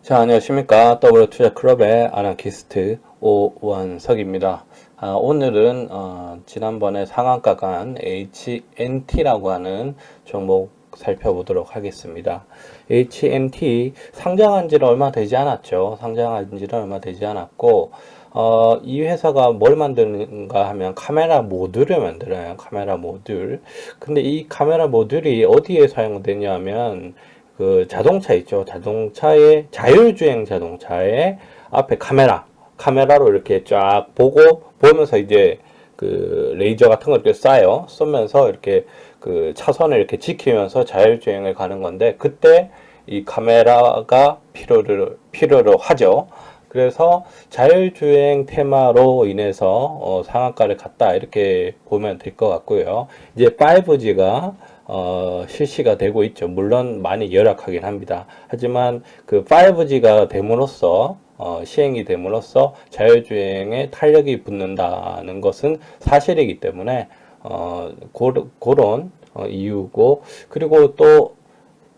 자, 안녕하십니까. W투자클럽의 아나키스트 오원석입니다. 아, 오늘은 어, 지난번에 상한가 간 HNT라고 하는 종목 살펴보도록 하겠습니다. HNT 상장한 지는 얼마 되지 않았죠. 상장한 지는 얼마 되지 않았고 어, 이 회사가 뭘 만드는가 하면 카메라 모듈을 만들어요. 카메라 모듈. 근데 이 카메라 모듈이 어디에 사용되냐면 그 자동차 있죠. 자동차의 자율주행 자동차의 앞에 카메라, 카메라로 이렇게 쫙 보고 보면서 이제 그 레이저 같은 걸 이렇게 쏴요. 쏘면서 이렇게 그 차선을 이렇게 지키면서 자율주행을 가는 건데 그때 이 카메라가 필요를 필요로 하죠. 그래서 자율주행 테마로 인해서 어, 상한가를 갔다 이렇게 보면 될 것 같고요. 이제 5G가 어, 실시가 되고 있죠. 물론 많이 열악하긴 합니다. 하지만 그 5G가 됨으로써 어, 시행이 됨으로써 자율주행에 탄력이 붙는다는 것은 사실이기 때문에 어, 고, 그런 어, 이유고 그리고 또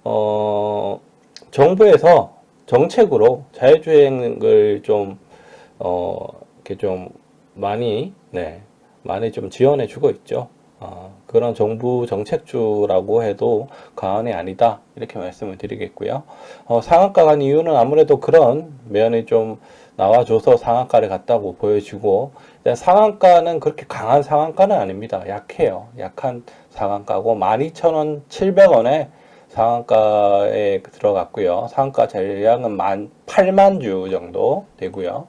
어, 정부에서 정책으로 자율주행을 좀 어, 이렇게 좀 많이 네 많이 좀 지원해 주고 있죠. 어, 그런 정부 정책주라고 해도 과언이 아니다 이렇게 말씀을 드리겠고요. 어, 상한가 간 이유는 아무래도 그런 면이 좀 나와줘서 상한가를 갔다고 보여지고 상한가는 그렇게 강한 상한가는 아닙니다. 약해요. 약한 상한가고 12,000원 700원에 상한가에 들어갔고요. 상한가 잔량은 만 8만 주 정도 되고요.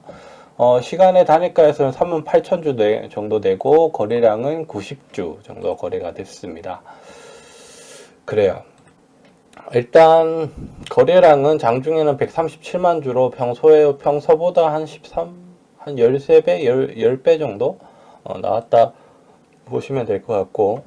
어, 시간의 단위가에서는 3만 8천 주 정도 되고 거래량은 90주 정도 거래가 됐습니다. 그래요. 일단 거래량은 장중에는 137만 주로 평소에 평소보다 한 13, 한 13배, 10, 10배 정도 어, 나왔다 보시면 될 것 같고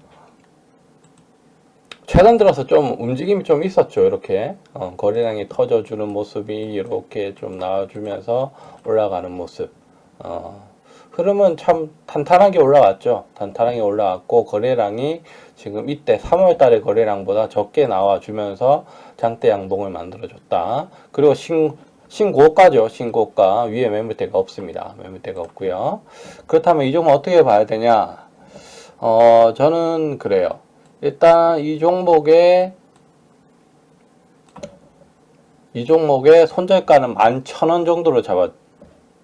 최근 들어서 좀 움직임이 좀 있었죠. 이렇게 어, 거래량이 터져주는 모습이 이렇게 좀 나와주면서 올라가는 모습. 어, 흐름은 참 탄탄하게 올라왔죠. 탄탄하게 올라왔고 거래량이 지금 이때 3월 달의 거래량보다 적게 나와주면서 장대 양봉을 만들어줬다. 그리고 신, 신고가죠. 신고가 위에 매물대가 없습니다. 매물대가 없고요. 그렇다면 이 종목 어떻게 봐야 되냐? 어, 저는 그래요. 일단 이 종목의 이 종목의 손절가는 11,000원 정도로 잡아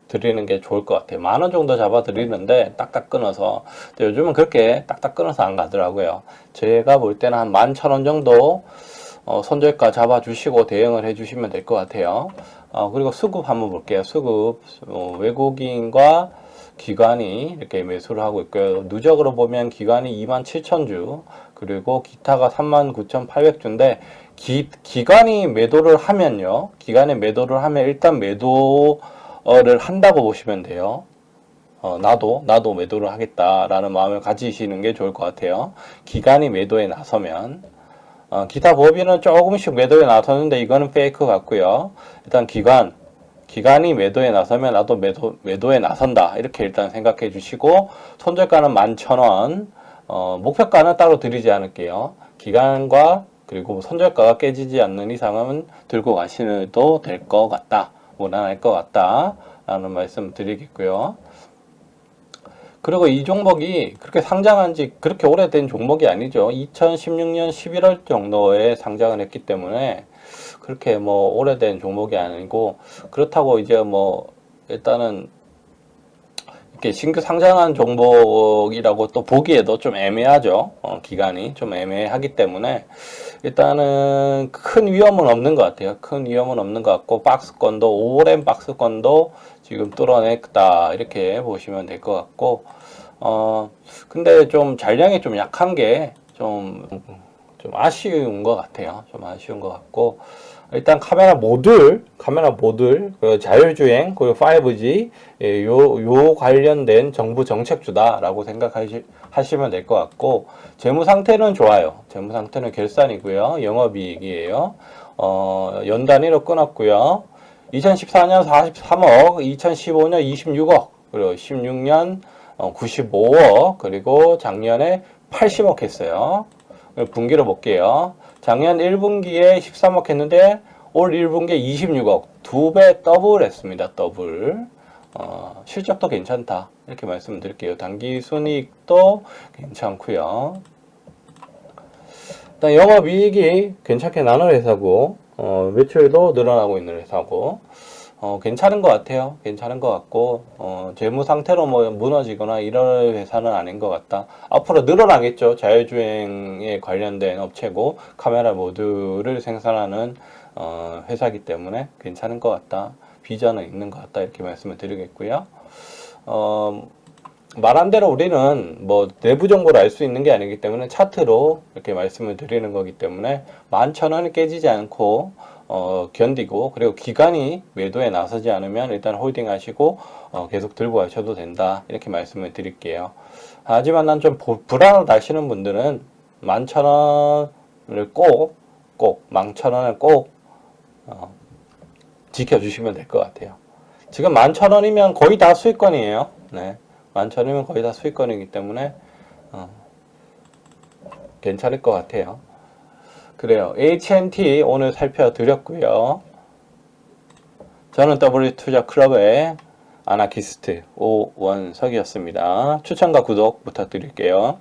드리는 게 좋을 것 같아요. 만 원 정도 잡아 드리는데 딱딱 끊어서 요즘은 그렇게 딱딱 끊어서 안 가더라고요. 제가 볼 때는 한 11,000원 정도 어, 손절가 잡아 주시고 대응을 해 주시면 될 것 같아요. 어, 그리고 수급 한번 볼게요. 수급 어, 외국인과 기관이 이렇게 매수를 하고 있고요. 누적으로 보면 기관이 27,000주, 그리고 기타가 39,800주인데, 기, 기관이 매도를 하면요. 기관이 매도를 하면 일단 매도를 한다고 보시면 돼요. 어, 나도, 나도 매도를 하겠다라는 마음을 가지시는 게 좋을 것 같아요. 기관이 매도에 나서면. 어, 기타 법인은 조금씩 매도에 나섰는데 이거는 페이크 같고요. 일단 기관, 기간이 매도에 나서면 나도 매도, 매도에 나선다. 이렇게 일단 생각해 주시고, 손절가는 11,000원, 어, 목표가는 따로 드리지 않을게요. 기간과 그리고 손절가가 깨지지 않는 이상은 들고 가시도 될 것 같다. 무난할 것 같다. 라는 말씀 드리겠고요. 그리고 이 종목이 그렇게 상장한 지 그렇게 오래된 종목이 아니죠. 2016년 11월 정도에 상장을 했기 때문에 그렇게 뭐 오래된 종목이 아니고 그렇다고 이제 뭐 일단은 상장한 종목이라고 또 보기에도 좀 애매하죠. 어, 기간이 좀 애매하기 때문에 일단은 큰 위험은 없는 것 같아요. 큰 위험은 없는 것 같고 박스권도 오랜 박스권도 지금 뚫어냈다 이렇게 보시면 될 것 같고 어 근데 좀 잔량이 좀 약한 게 좀 좀 아쉬운 것 같아요. 좀 아쉬운 것 같고 일단 카메라 모듈, 카메라 모듈, 그 자율주행, 그리고 5G 예, 요, 요 관련된 정부 정책주다라고 생각하시면 될 것 같고 재무 상태는 좋아요. 재무 상태는 결산이고요. 영업이익이에요. 어, 연 단위로 끊었고요. 2014년 43억, 2015년 26억, 그리고 16년 95억, 그리고 작년에 80억 했어요. 분기로 볼게요. 작년 1분기에 13억 했는데 올 1분기에 26억 두 배 더블했습니다. 더블. 어, 실적도 괜찮다 이렇게 말씀드릴게요. 단기 순이익도 괜찮고요. 일단 영업이익이 괜찮게 나는 회사고 어, 매출도 늘어나고 있는 회사고 어, 괜찮은 것 같아요. 괜찮은 것 같고 어, 재무 상태로 뭐 무너지거나 이런 회사는 아닌 것 같다. 앞으로 늘어나겠죠. 자율주행에 관련된 업체고 카메라 모듈을 생산하는 어, 회사이기 때문에 괜찮은 것 같다. 비전은 있는 것 같다. 이렇게 말씀을 드리겠고요. 어, 말한 대로 우리는 뭐 내부 정보를 알 수 있는 게 아니기 때문에 차트로 이렇게 말씀을 드리는 거기 때문에 만천 원이 깨지지 않고 어, 견디고 그리고 기간이 매도에 나서지 않으면 일단 홀딩 하시고 어, 계속 들고 가셔도 된다 이렇게 말씀을 드릴게요. 하지만 난 좀 불안하다 하시는 분들은 만천 원을 꼭 꼭 만천 원을 꼭 어, 지켜주시면 될 것 같아요. 지금 만천 원이면 거의 다 수익권이에요. 네. 만천 원이면 거의 다 수익권이기 때문에 어, 괜찮을 것 같아요. 그래요. HMT 오늘 살펴드렸고요. 저는 W 투자 클럽의 아나키스트 오원석이었습니다. 추천과 구독 부탁드릴게요.